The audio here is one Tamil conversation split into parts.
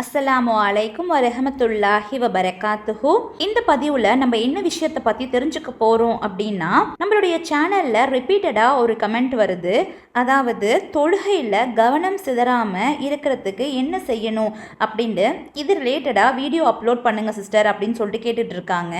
அஸ்ஸலாமு அலைக்கும் வரஹமத்துல்லாஹி வபரகாத்துஹு. இந்த பதிவில் நம்ம என்ன விஷயத்தை பற்றி தெரிஞ்சுக்க போகிறோம் அப்படின்னா நம்மளுடைய சேனலில் ரிப்பீட்டடாக ஒரு கமெண்ட் வருது. அதாவது தொழுகையில் கவனம் சிதறாமல் இருக்கிறதுக்கு என்ன செய்யணும் அப்படின்ட்டு இது ரிலேட்டடாக வீடியோ அப்லோட் பண்ணுங்கள் சிஸ்டர் அப்படின்னு சொல்லிட்டு கேட்டுட்டு இருக்காங்க.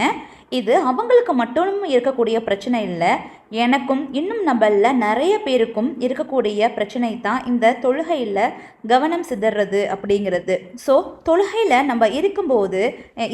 இது அவங்களுக்கு மட்டும் இருக்கக்கூடிய பிரச்சனை இல்லை. எனக்கும் இன்னும் நம்மள நிறைய பேருக்கும் இருக்கக்கூடிய பிரச்சனை தான் இந்த தொழுகையில் கவனம் சிதறது அப்படிங்கிறது. ஸோ தொழுகையில் நம்ம இருக்கும்போது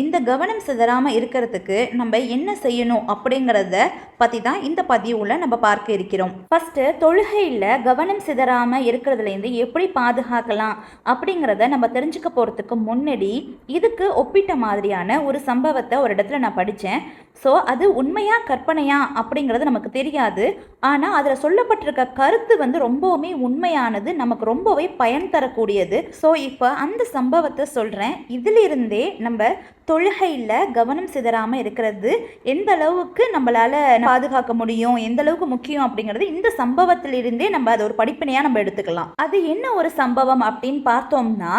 இந்த கவனம் சிதறாமல் இருக்கிறதுக்கு நம்ம என்ன செய்யணும் அப்படிங்கிறத பற்றி தான் இந்த பதிவில் நம்ம பார்க்க இருக்கிறோம். ஃபஸ்ட்டு தொழுகையில் கவனம் சிதறாமல் இருக்கிறதுலேருந்து எப்படி பாதுகாக்கலாம் அப்படிங்கிறத நம்ம தெரிஞ்சுக்க போகிறதுக்கு முன்னாடி இதுக்கு ஒப்பிட்ட மாதிரியான ஒரு சம்பவத்தை ஒரு இடத்துல நான் படித்தேன் ஸோ அது உண்மையாக கற்பனையா அப்படிங்கிறது நமக்கு தெரியும். தெரியாது. ஆனால் அதில் சொல்லப்பட்டிருக்க கருத்து வந்து ரொம்பவுமே உண்மையானது நமக்கு ரொம்பவே பயன் தரக்கூடியது. ஸோ இப்போ அந்த சம்பவத்தை சொல்கிறேன் இதிலிருந்தே நம்ம தொழுகையில் கவனம் சிதறாமல் இருக்கிறது எந்த அளவுக்கு நம்மளால் பாதுகாக்க முடியும் எந்த அளவுக்கு முக்கியம் அப்படிங்கிறது இந்த சம்பவத்திலிருந்தே நம்ம அதை ஒரு படிப்பினையாக நம்ம எடுத்துக்கலாம். அது என்ன ஒரு சம்பவம் அப்படின்னு பார்த்தோம்னா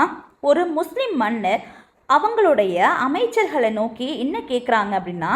ஒரு முஸ்லீம் மன்னர் அவங்களுடைய அமைச்சர்களை நோக்கி என்ன கேட்குறாங்க அப்படின்னா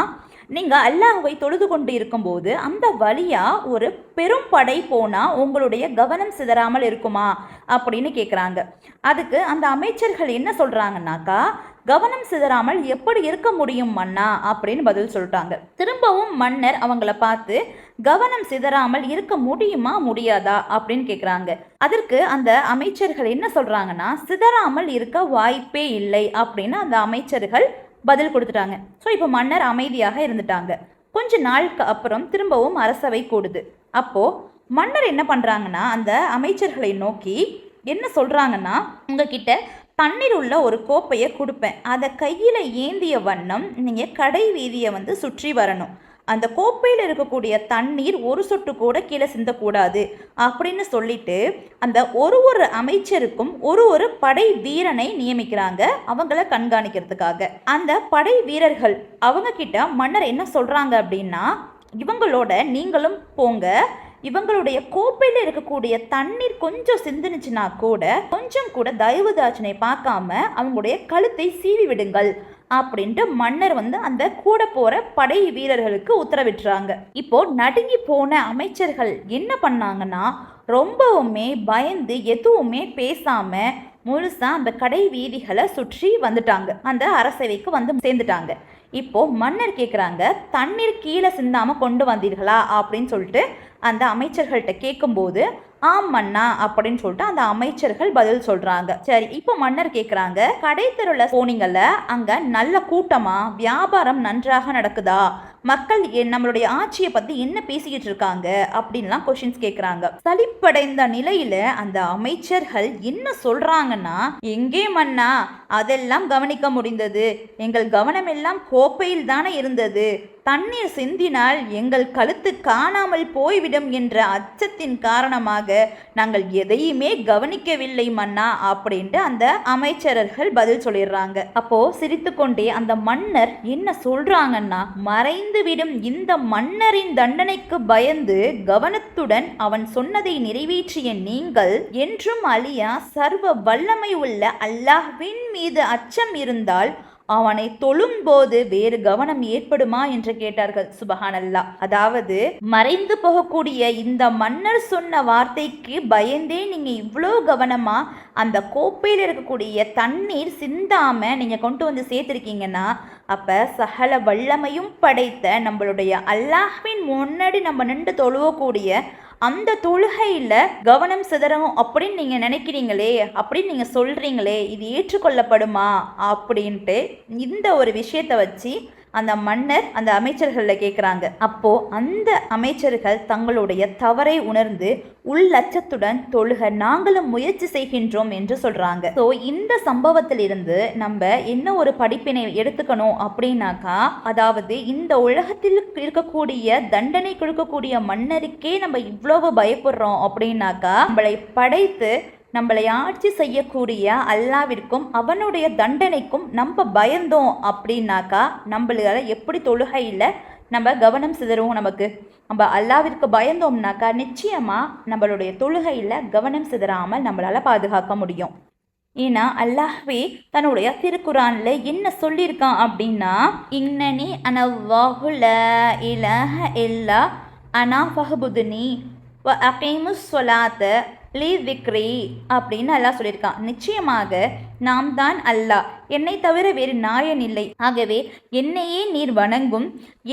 நீங்கள் அல்லாஹுவை தொழுது கொண்டு இருக்கும்போது அந்த வழியாக ஒரு பெரும் படை போனால் உங்களுடைய கவனம் சிதறாமல் இருக்குமா அப்படின்னு கேட்குறாங்க அதுக்கு அந்த அமைச்சர்கள் என்ன சொல்கிறாங்கன்னாக்கா கவனம் சிதறாமல் எப்படி இருக்க முடியும் மன்னா அப்படின்னு பதில் சொல்லிட்டாங்க. திரும்பவும் மன்னர் அவங்கள பார்த்து கவனம் சிதறாமல் இருக்க முடியுமா முடியாதா அப்படின்னு கேட்குறாங்க அதற்கு அந்த அமைச்சர்கள் என்ன சொல்கிறாங்கன்னா சிதறாமல் இருக்க வாய்ப்பே இல்லை அப்படின்னு அந்த அமைச்சர்கள் பதில் கொடுத்துட்டாங்க. ஸோ இப்போ மன்னர் அமைதியாக இருந்துட்டாங்க. கொஞ்ச நாளுக்கு அப்புறம் திரும்பவும் அரசவை கூடுது. அப்போது மன்னர் என்ன பண்ணுறாங்கன்னா அந்த அமைச்சர்களை நோக்கி என்ன சொல்கிறாங்கன்னா உங்ககிட்ட தண்ணீர் உள்ள ஒரு கோப்பையை கொடுப்பேன். அதை கையில் ஏந்திய வண்ணம் நீங்கள் கடை வீதியை வந்து சுற்றி வரணும். அந்த கோப்பையில் இருக்கக்கூடிய தண்ணீர் ஒரு சொட்டு கூட கீழே சிந்தக்கூடாது அப்படின்னு சொல்லிட்டு அந்த ஒரு ஒரு அமைச்சருக்கும் ஒரு ஒரு படை வீரனை நியமிக்கிறாங்க அவங்கள கண்காணிக்கிறதுக்காக. அந்த படை வீரர்கள் அவங்க கிட்ட மன்னர் என்ன சொல்றாங்க அப்படின்னா இவங்களோட நீங்களும் போங்க. இவங்களுடைய கோப்பையில் இருக்கக்கூடிய தண்ணீர் கொஞ்சம் சிந்துனுச்சுன்னா கூட கொஞ்சம் கூட தயவு பார்க்காம அவங்களுடைய கழுத்தை சீவி விடுங்கள். அப்படின்ட்டு மன்னர் வந்து அந்த கூட போற படை வீரர்களுக்கு உத்தரவிட்டுறாங்க. இப்போ நடுங்கி போன அமைச்சர்கள் என்ன பண்ணாங்கன்னா ரொம்பவுமே பயந்து எதுவுமே பேசாம முழுசா அந்த கடை வீதிகளை சுற்றி வந்துட்டாங்க. அந்த அரசவைக்கு வந்து சேர்ந்துட்டாங்க. இப்போ மன்னர் கேட்குறாங்க தண்ணீர் கீழே சிந்தாம கொண்டு வந்தீர்களா? அப்படின்னு சொல்லிட்டு அந்த அமைச்சர்கள்ட்ட கேட்கும்போது ஆம் மன்னா அப்படின்னு சொல்லிட்டு அந்த அமைச்சர்கள் பதில் சொல்றாங்க. சரி இப்போ மன்னர் கேட்குறாங்க கடை தெருல போனீங்கல்ல அங்க நல்ல கூட்டமா வியாபாரம் நன்றாக நடக்குதா? மக்கள் என் நம்மளுடைய ஆட்சியை பத்தி என்ன பேசிக்கிட்டு இருக்காங்க அப்படின்லாம் கொஷின்ஸ் கேட்குறாங்க சலிப்படைந்த நிலையில அந்த அமைச்சர்கள் என்ன சொல்றாங்கன்னா எங்கே மன்னா அதெல்லாம் கவனிக்க முடிந்தது. எங்கள் கவனமெல்லாம் கோப்பையில் தானே இருந்தது. தண்ணீர் சிந்தினால் எங்கள் கழுத்து காணாமல் போய்விடும் என்ற அச்சத்தின் காரணமாக நாங்கள் எதையுமே கவனிக்கவில்லை மன்னா அப்படின்ட்டு அந்த அமைச்சரர்கள் பதில் சொல்லிடுறாங்க. அப்போ சிரித்துக்கொண்டே அந்த மன்னர் என்ன சொல்றாங்கன்னா அழிந்துவிடும் இந்த மன்னரின் தண்டனைக்கு பயந்து கவனத்துடன் அவன் சொன்னதை நிறைவேற்றிய நீங்கள் என்றும் அழியா சர்வ வல்லமை உள்ள அல்லாஹ்வின் மீது அச்சம் இருந்தால் அவனை தொழும்போது வேறு கவனம் ஏற்படுமா என்று கேட்டார்கள். சுபஹானல்லா. அதாவது மறைந்து போகக்கூடிய இந்த மன்னர் சொன்ன வார்த்தைக்கு பயந்தே நீங்க இவ்வளோ கவனமா அந்த கோப்பையில் இருக்கக்கூடிய தண்ணீர் சிந்தாம நீங்க கொண்டு வந்து சேர்த்திருக்கீங்கன்னா அப்ப சகல வல்லமையும் படைத்த நம்மளுடைய அல்லாஹ்வின் முன்னாடி நம்ம நின்று தொழுவக்கூடிய அந்த தொழுகையில் கவனம் சிதறும் அப்படின்னு நீங்கள் நினைக்கிறீங்களே அப்படின்னு நீங்கள் சொல்கிறீங்களே இது ஏற்றுக்கொள்ளப்படுமா? அப்படின்ட்டு இந்த ஒரு விஷயத்தை வச்சு அந்த மன்னர் அந்த அமைச்சர்களில் கேட்குறாங்க அப்போ அந்த அமைச்சர்கள் தங்களுடைய தவறை உணர்ந்து உள்ளச்சத்துடன் தொழுக நாங்களும் முயற்சி செய்கின்றோம் என்று சொல்றாங்க. ஸோ இந்த சம்பவத்திலிருந்து நம்ம என்ன ஒரு படிப்பினை எடுத்துக்கணும் அப்படின்னாக்கா அதாவது இந்த உலகத்தில் இருக்கக்கூடிய தண்டனை கொடுக்கக்கூடிய மன்னருக்கே நம்ம இவ்வளவு பயப்படுறோம் அப்படின்னாக்கா நம்மளை படைத்து நம்மளை ஆட்சி செய்யக்கூடிய அல்லாவிற்கும் அவனுடைய தண்டனைக்கும் நம்ம பயந்தோம் அப்படின்னாக்கா நம்மளால எப்படி தொழுகையில் நம்ம கவனம் சிதறுவோம் நமக்கு? நம்ம அல்லாவிற்கு பயந்தோம்னாக்கா நிச்சயமாக நம்மளுடைய தொழுகையில் கவனம் சிதறாமல் நம்மளால் பாதுகாக்க முடியும். ஏன்னா அல்லாஹ்வே தன்னுடைய திருக்குறானில் என்ன சொல்லியிருக்கான் அப்படின்னா இன்னனி அனவாஹுல இலஹ இல்லா அனா ஃபஹபுதுனி வ அகீமு சொலாத்த லீ விக்ரி அப்படின்னு எல்லாம் சொல்லியிருக்கான். நிச்சயமாக நாம் தான் அல்லாஹ் என்னை தவிர வேறு நாயன் இல்லை. ஆகவே என்னையே நீர் வணங்கும்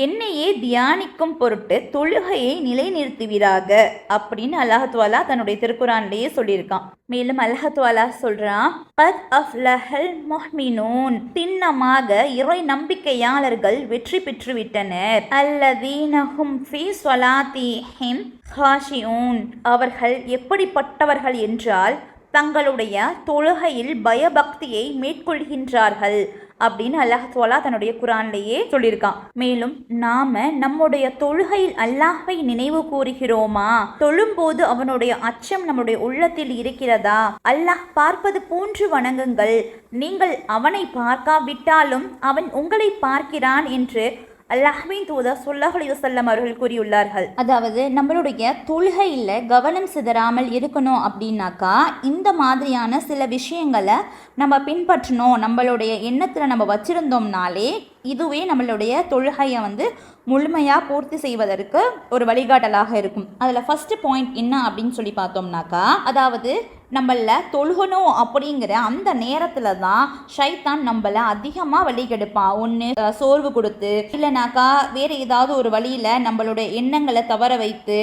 என்னையே தியானிக்கும் பொருட்டு தொழுகையை நிலைநிறுத்துவீராக. அப்படின்னு அல்லாஹத்வாலா தன்னுடைய திருக்குறான்லேயே சொல்லியிருக்கான். மேலும் அல்லாஹத்வாலா சொல்றான் பத் அஃப்லஹல் முஹ்மினூன். திண்ணமாக இறை நம்பிக்கையாளர்கள் வெற்றி பெற்று விட்டனர் அல்லதீனஹும் ஃபீ சொலாத்திஹிம் ஹாஷியூன். அவர்கள் எப்படிப்பட்டவர்கள் என்றால் தங்களுடைய தொழுகையில் பயபக்தியை மேற்கொள்கின்றார்கள் அப்படின்னு அல்லாஹ்வாலா தன்னுடைய குரான்லேயே சொல்லியிருக்கான். மேலும் நாம நம்முடைய தொழுகையில் அல்லாஹை நினைவு கூறுகிறோமா? தொழும்போது அவனுடைய அச்சம் நம்முடைய உள்ளத்தில் இருக்கிறதா? அல்லாஹ் பார்ப்பது போன்று வணங்குங்கள். நீங்கள் அவனை பார்க்காவிட்டாலும் அவன் உங்களை பார்க்கிறான் என்று அல்லாஹ்வின் தூதர் சொல்லாஹ் வசல்லம் அவர்கள் கூறியுள்ளார்கள். அதாவது நம்மளுடைய தொழுகையில் கவனம் சிதறாமல் இருக்கணும் அப்படின்னாக்கா இந்த மாதிரியான சில விஷயங்களை நம்ம பின்பற்றணும். நம்மளுடைய எண்ணத்தில் நம்ம வச்சிருந்தோம்னாலே இதுவே நம்மளுடைய தொழுகையை வந்து முழுமையாக பூர்த்தி செய்வதற்கு ஒரு வழிகாட்டலாக இருக்கும். அதில் ஃபஸ்ட்டு பாயிண்ட் என்ன அப்படின்னு சொல்லி பார்த்தோம்னாக்கா அதாவது நம்மள தொழுகணும் அப்படிங்கிற அந்த நேரத்தில் தான் ஷைத்தான் நம்மளை அதிகமாக வழிகெடுப்பான் ஒன்று சோர்வு கொடுத்து இல்லைனாக்கா வேறு ஏதாவது ஒரு வழியில் நம்மளுடைய எண்ணங்களை தவற வைத்து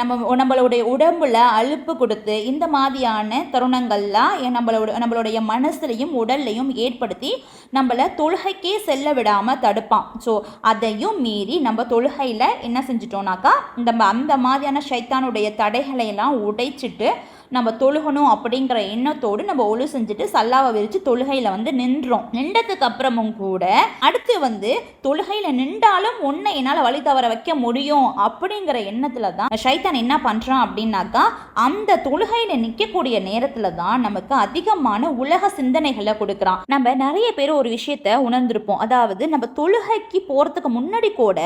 நம்ம நம்மளுடைய உடம்புல அலுப்பு கொடுத்து இந்த மாதிரியான தருணங்கள்லாம் நம்மளோட நம்மளுடைய மனசுலையும் உடல்லையும் ஏற்படுத்தி நம்மளை தொழுகைக்கே செல்ல விடாமல் தடுப்பான். ஸோ அதையும் மீறி நம்ம தொழுகையில் என்ன செஞ்சிட்டோம்னாக்கா இந்த அந்த மாதிரியான ஷைத்தானுடைய தடைகளை எல்லாம் உடைச்சிட்டு நம்ம தொழுகணும் அப்படிங்கிற எண்ணத்தோடு நம்ம ஒழு செஞ்சுட்டு சல்லாவை விரித்து தொழுகையில் வந்து நின்றோம். நின்றதுக்கு அப்புறமும் கூட அடுத்து வந்து தொழுகையில் நின்றாலும் ஒன்றை என்னால் வழி தவற வைக்க முடியும் அப்படிங்கிற எண்ணத்தில் தான் ஷைத்தான் என்ன பண்ணுறான் அப்படின்னாக்கா அந்த தொழுகையில் நிற்கக்கூடிய நேரத்தில் தான் நமக்கு அதிகமான உலக சிந்தனைகளை கொடுக்குறான். நம்ம நிறைய பேர் ஒரு விஷயத்த உணர்ந்திருப்போம். அதாவது நம்ம தொழுகைக்கு போகிறதுக்கு முன்னாடி கூட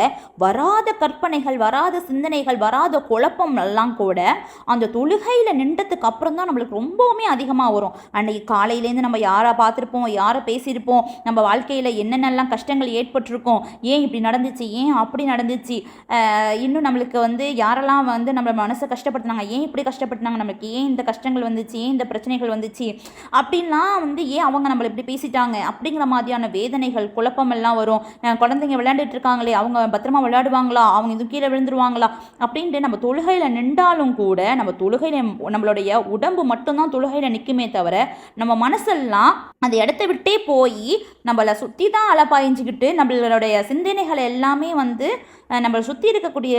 வராத கற்பனைகள் வராத சிந்தனைகள் வராத குழப்பம் எல்லாம் கூட அந்த தொழுகையில் நின்றதுக்கு அப்புறம் தான் நம்மளுக்கு ரொம்பவுமே அதிகமாக வரும். அன்னைக்கு காலையிலேருந்து நம்ம யாரை பார்த்துருப்போம் யாரை பேசியிருப்போம் நம்ம வாழ்க்கையில் என்னென்னலாம் கஷ்டங்கள் ஏற்பட்டிருக்கோம் ஏன் இப்படி நடந்துச்சு ஏன் அப்படி நடந்துச்சு இன்னும் நம்மளுக்கு வந்து யாரெல்லாம் வந்து நம்ம மனசை கஷ்டப்படுத்தினாங்க ஏன் இப்படி கஷ்டப்படுத்தினாங்க நம்மளுக்கு ஏன் இந்த கஷ்டங்கள் வந்துச்சு ஏன் இந்த பிரச்சனைகள் வந்துச்சு அப்படின்லாம் வந்து ஏன் அவங்க நம்மளை இப்படி பேசிட்டாங்க அப்படிங்கிற மாதிரியான வேதனைகள் குழப்பமெல்லாம் வரும். குழந்தைங்க விளையாண்டுட்டு இருக்காங்களே அவங்க பத்திரமா விளையாடுவாங்களா அவங்க இது கீழே விழுந்துருவாங்களா அப்படின்ட்டு நம்ம தொழுகையில் நின்றாலும் கூட நம்ம தொழுகையில் நம்மளுடைய உடம்பு மட்டும்தான் தொழுகையில் நிற்குமே தவிர நம்ம மனசெல்லாம் அந்த இடத்த விட்டே போய் நம்மளை சுற்றி தான் அலப்பாய்ஞ்சிக்கிட்டு நம்மளுடைய சிந்தனைகள் எல்லாமே வந்து நம்மளை சுற்றி இருக்கக்கூடிய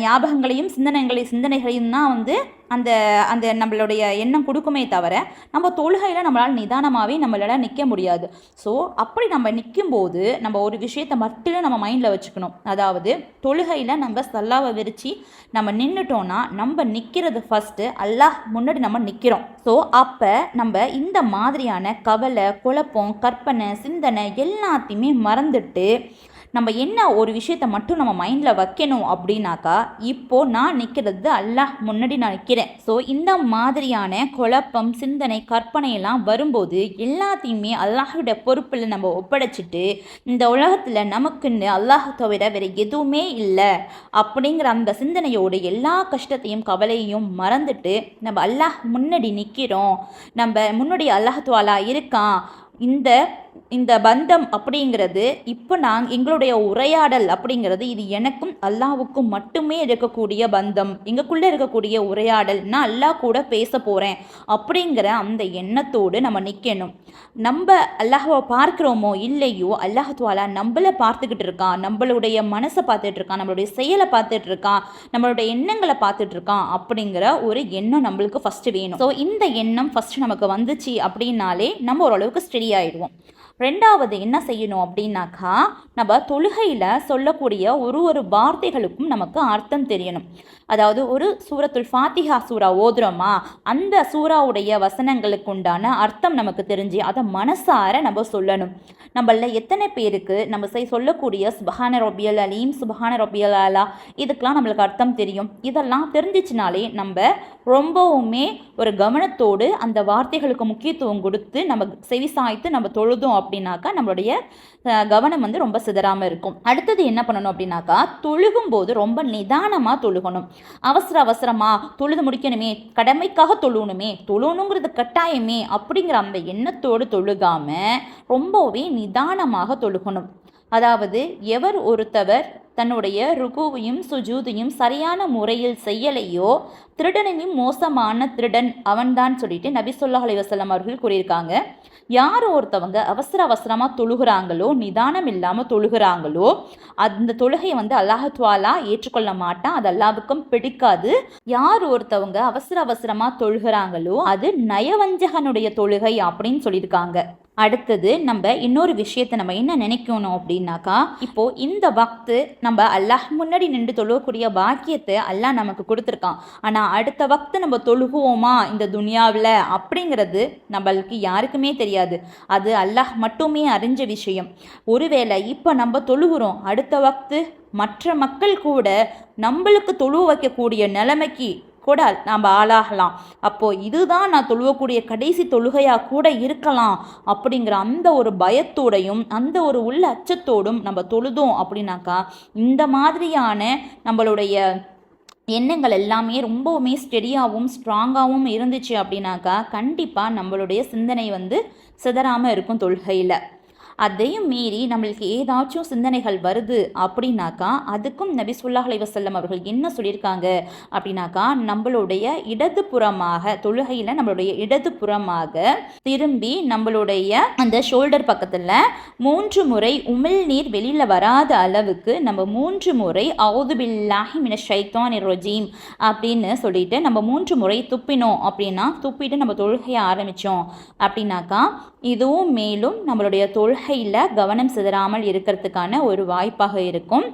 ஞாபகங்களையும் சிந்தனைகளை சிந்தனைகளையும் தான் வந்து அந்த அந்த நம்மளுடைய எண்ணம் கொடுக்குமே தவிர நம்ம தொழுகையில் நம்மளால் நிதானமாகவே நம்மளால் நிற்க முடியாது. ஸோ அப்படி நம்ம நிற்கும்போது நம்ம ஒரு விஷயத்தை மட்டும் நம்ம மைண்டில் வச்சுக்கணும். அதாவது தொழுகையில் நம்ம சல்லாவை விரித்து நம்ம நின்றுட்டோன்னா நம்ம நிற்கிறது ஃபஸ்ட்டு அல்லாஹ் முன்னாடி நம்ம நிற்கிறோம் ஸோ அப்போ நம்ம இந்த மாதிரியான கவலை குழப்பம் கற்பனை சிந்தனை எல்லாத்தையுமே மறந்துட்டு நம்ம என்ன ஒரு விஷயத்த மட்டும் நம்ம மைண்டில் வைக்கணும் அப்படின்னாக்கா இப்போது நான் நிற்கிறது அல்லாஹ் முன்னாடி நான் நிற்கிறேன் ஸோ இந்த மாதிரியான குழப்பம் சிந்தனை கற்பனையெல்லாம் வரும்போது எல்லாத்தையுமே அல்லாஹோட பொறுப்பில் நம்ம ஒப்படைச்சிட்டு இந்த உலகத்தில் நமக்குன்னு அல்லாஹ் தவிர வேறு எதுவுமே இல்லை அப்படிங்கிற அந்த சிந்தனையோடு எல்லா கஷ்டத்தையும் கவலையும் மறந்துட்டு நம்ம அல்லாஹ் முன்னாடி நிற்கிறோம் நம்ம முன்னாடி அல்லாஹ் துவாலா இருக்கான். இந்த இந்த பந்தம் அப்படிங்கிறது இப்போ நாங்கள் எங்களுடைய உரையாடல் அப்படிங்கிறது இது எனக்கும் அல்லாவுக்கும் மட்டுமே இருக்கக்கூடிய பந்தம். எங்களுக்குள்ளே இருக்கக்கூடிய உரையாடல். நான் அல்லாஹ் கூட பேச போகிறேன் அப்படிங்கிற அந்த எண்ணத்தோடு நம்ம நிற்கணும் நம்ம அல்லாஹாவை பார்க்குறோமோ இல்லையோ அல்லாஹத்வாலா நம்மளை பார்த்துக்கிட்டு இருக்கான். நம்மளுடைய மனசை பார்த்துட்டு இருக்கான். நம்மளுடைய செயலை பார்த்துட்டு இருக்கான். நம்மளுடைய எண்ணங்களை பார்த்துட்டு இருக்கான் அப்படிங்கிற ஒரு எண்ணம் நம்மளுக்கு ஃபஸ்ட்டு வேணும். ஸோ இந்த எண்ணம் ஃபஸ்ட்டு நமக்கு வந்துச்சு அப்படின்னாலே நம்ம ஓரளவுக்கு ஸ்டெடி ஆகிடுவோம் ரெண்டாவது என்ன செய்யணும் அப்படின்னாக்கா நம்ம தொழுகையில் சொல்லக்கூடிய ஒரு ஒரு வார்த்தைகளுக்கும் நமக்கு அர்த்தம் தெரியணும். அதாவது ஒரு சூரத்துல் ஃபாத்திஹா சூரா ஓதுறோமா அந்த சூறாவுடைய வசனங்களுக்கு உண்டான அர்த்தம் நமக்கு தெரிஞ்சு அதை மனசார நம்ம சொல்லணும். நம்மள எத்தனை பேருக்கு நம்ம செய் சொல்லக்கூடிய சுபஹான ரொபியல் அலீம் சுபஹான ரொபியல் அலா இதுக்கெலாம் நம்மளுக்கு அர்த்தம் தெரியும். இதெல்லாம் தெரிஞ்சிச்சினாலே நம்ம ரொம்பவுமே ஒரு கவனத்தோடு அந்த வார்த்தைகளுக்கு முக்கியத்துவம் கொடுத்து நம்ம செவி சாய்த்து நம்ம தொழுதோம் அப்படின்னாக்கா நம்மளுடைய கவனம் வந்து ரொம்ப சிதறாமல் இருக்கும். அடுத்தது என்ன பண்ணணும் அப்படின்னாக்கா தொழுகும் போது ரொம்ப நிதானமாக தொழுகணும். அவசர அவசரமாக தொழுது முடிக்கணுமே கடமைக்காக தொழுகணுமே தொழுணுங்கிறது கட்டாயமே அப்படிங்கிற அந்த எண்ணத்தோடு தொழுகாமல் ரொம்பவே நிதானமாக தொழுகணும். அதாவது எவர் ஒருத்தவர் தன்னுடைய ருகுவையும் சுஜூதையும் சரியான முறையில் செய்யலையோ திருடனையும் மோசமான திருடன் அவன்தான் சொல்லிட்டு நபி ஸல்லல்லாஹு அலைஹி அவர்கள் கூறியிருக்காங்க. யார் ஒருத்தவங்க அவசர அவசரமாக தொழுகிறாங்களோ நிதானம் இல்லாமல் தொழுகிறாங்களோ அந்த தொழுகையை வந்து அல்லாஹத்வாலா ஏற்றுக்கொள்ள மாட்டான் அது அல்லாவுக்கும் பிடிக்காது. யார் ஒருத்தவங்க அவசர அவசரமாக தொழுகிறாங்களோ அது நயவஞ்சகனுடைய தொழுகை அப்படின்னு சொல்லியிருக்காங்க. அடுத்தது நம்ம இன்னொரு விஷயத்தை நம்ம என்ன நினைக்கணும் அப்படின்னாக்கா இப்போ இந்த வக்து நம்ம அல்லாஹ் முன்னாடி நின்று தொழுகக்கூடிய பாக்கியத்தை அல்லாஹ் நமக்கு கொடுத்துருக்கான். ஆனால் அடுத்த வக்து நம்ம தொழுகுவோமா இந்த துனியாவில் அப்படிங்கிறது நம்மளுக்கு யாருக்குமே தெரியாது. அது அல்லாஹ் மட்டுமே அறிஞ்ச விஷயம். ஒருவேளை இப்போ நம்ம தொழுகிறோம் அடுத்த வக்து மற்ற மக்கள் கூட நம்மளுக்கு தொழுவ வைக்கக்கூடிய நிலைமைக்கு கூட நாம் ஆளாகலாம். அப்போது இதுதான் நான் தொழுவக்கூடிய கடைசி தொழுகையாக கூட இருக்கலாம் அப்படிங்கிற அந்த ஒரு பயத்தோடையும் அந்த ஒரு உள்ள அச்சத்தோடும் நம்ம தொழுதோம் அப்படின்னாக்கா இந்த மாதிரியான நம்மளுடைய எண்ணங்கள் எல்லாமே ரொம்பவுமே ஸ்டெடியாகவும் ஸ்ட்ராங்காகவும் இருந்துச்சு அப்படின்னாக்கா கண்டிப்பாக நம்மளுடைய சிந்தனை வந்து சிதறாமல் இருக்கும் தொழுகையில். அதையும் மீறி நம்மளுக்கு ஏதாச்சும் சிந்தனைகள் வருது அப்படின்னாக்கா அதுக்கும் நபி ஸல்லல்லாஹு அலைஹி அவர்கள் என்ன சொல்லியிருக்காங்க அப்படின்னாக்கா நம்மளுடைய இடது புறமாக தொழுகையில் நம்மளுடைய இடது புறமாக திரும்பி நம்மளுடைய அந்த ஷோல்டர் பக்கத்தில் மூன்று முறை உமிழ் நீர் வெளியில் வராத அளவுக்கு நம்ம மூன்று முறை அவுது பில்லாஹி மின ஷைத்தான் ரொஜீம் அப்படின்னு சொல்லிட்டு நம்ம மூன்று முறை துப்பினோம் அப்படின்னா துப்பிட்டு நம்ம தொழுகையை ஆரம்பித்தோம் அப்படின்னாக்கா இதுவும் மேலும் நம்மளுடைய தொழுகையில் கவனம் சிதறாமல் இருக்கிறதுக்கான ஒரு வாய்ப்பாக இருக்கும்.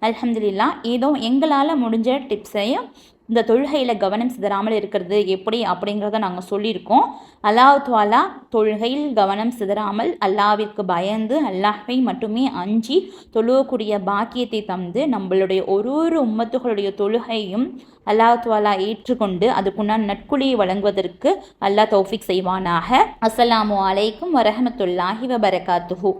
அலமதுல்லா ஏதோ எங்களால் முடிஞ்ச டிப்ஸையும் இந்த தொழுகையில் கவனம் சிதறாமல் இருக்கிறது எப்படி அப்படிங்கிறத நாங்கள் சொல்லியிருக்கோம். அல்லாஹ் துவாலா தொழுகையில் கவனம் சிதறாமல் அல்லாவிற்கு பயந்து அல்லாஹை மட்டுமே அஞ்சி தொழுகக்கூடிய பாக்கியத்தை தந்து நம்மளுடைய ஒரு ஒரு உம்மத்துகளுடைய தொழுகையும் அல்லாஹ் துவாலா ஏற்றுக்கொண்டு அதுக்குண்டான நட்குழியை வழங்குவதற்கு அல்லாஹ் தௌஃபிக் செய்வானாக. அஸ்ஸலாமு அலைக்கும் வரஹமத்துல்லாஹி வபரகாத்துஹு.